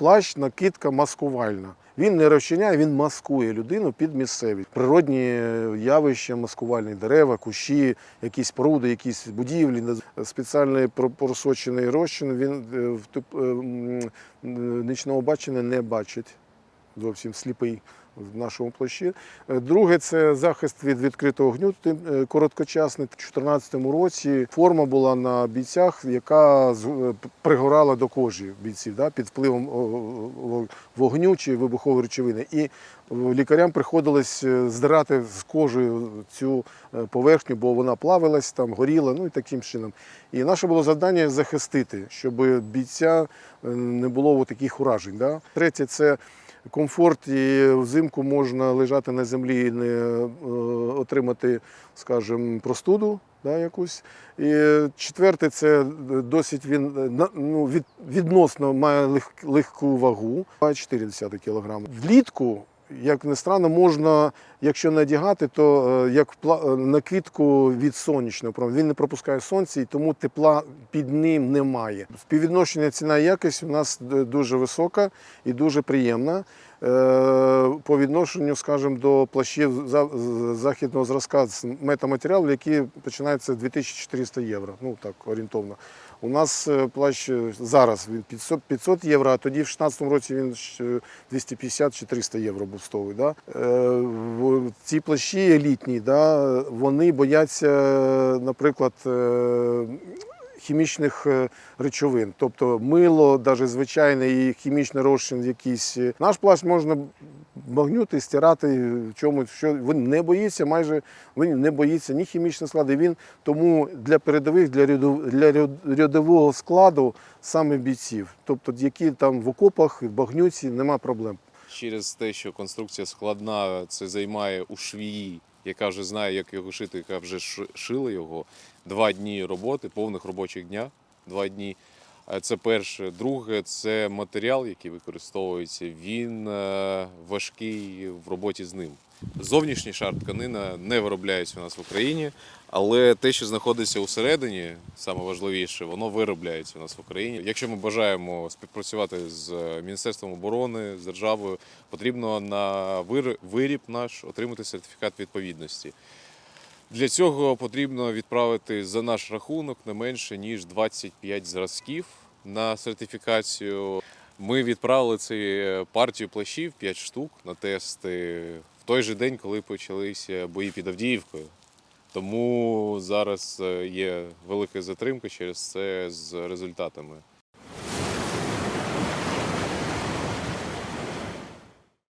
плащ, накидка маскувальна. Він не розчиняє, він маскує людину під місцевість. Природні явища, маскувальні дерева, кущі, якісь пруди, якісь будівлі. Спеціальний просочений розчин він е, е, е, нічного бачення не бачить. Зовсім сліпий в нашому плащі. Е, Друге це захист від відкритого тим- е, короткочасний. У 2014 році форма була на бійцях, яка е, пригорала до кожі бійців да, під впливом вогню чи вибухової речовини. І лікарям приходилось здирати з кожи цю поверхню, бо вона плавилась, там горіла, ну і таким чином. І наше було завдання захистити, щоб бійця не було таких уражень. Да. Третє це комфорт, і взимку можна лежати на землі і не е, отримати, скажімо, простуду да, якусь. І четверте, це досить він е, ну, від, відносно має лег, легку вагу, 2,4 кг. Влітку, як не странно, можна, якщо надягати, то е, як е, накидку від сонячного проміння. Він не пропускає сонце, і тому тепла під ним немає. Співвідношення ціна якість у нас дуже висока і дуже приємна. Е, По відношенню, скажімо, до плащів за- західного зразка з метаматеріалу, які починаються 2400 євро. Ну так орієнтовно. У нас е, плащ е, зараз він 500, 500 євро, а тоді в 2016 році він 250 чи 300 євро був стовий. Да? Ці плащі елітні, да, вони бояться, наприклад, хімічних е, речовин, тобто мило, навіть звичайне і хімічний розчин якийсь. Наш плащ можна багнюти, стирати чомусь, що він не боїться, майже він не боїться ні хімічного складу. Він тому для передових, для для ряд- рядового складу саме бійців, тобто які там в окопах, в багнюці, нема проблем. Через те, що конструкція складна, це займає у швії, яка вже знає, як його шити, яка вже шила його. Два дні роботи, повних робочих дня. Два дні. Е, Це перше. Друге, це матеріал, який використовується. Він е, важкий в роботі з ним. Зовнішній шар тканина не виробляється у нас в Україні, але те, що знаходиться усередині, саме важливіше, воно виробляється у нас в Україні. Якщо ми бажаємо співпрацювати з Міністерством оборони, з державою, потрібно на вир- виріб наш отримати сертифікат відповідності. Для цього потрібно відправити за наш рахунок не менше ніж 25 зразків на сертифікацію. Ми відправили цю партію плащів 5 штук на тести в той же день, коли почалися бої під Авдіївкою. Тому зараз е, є велика затримка через це з результатами.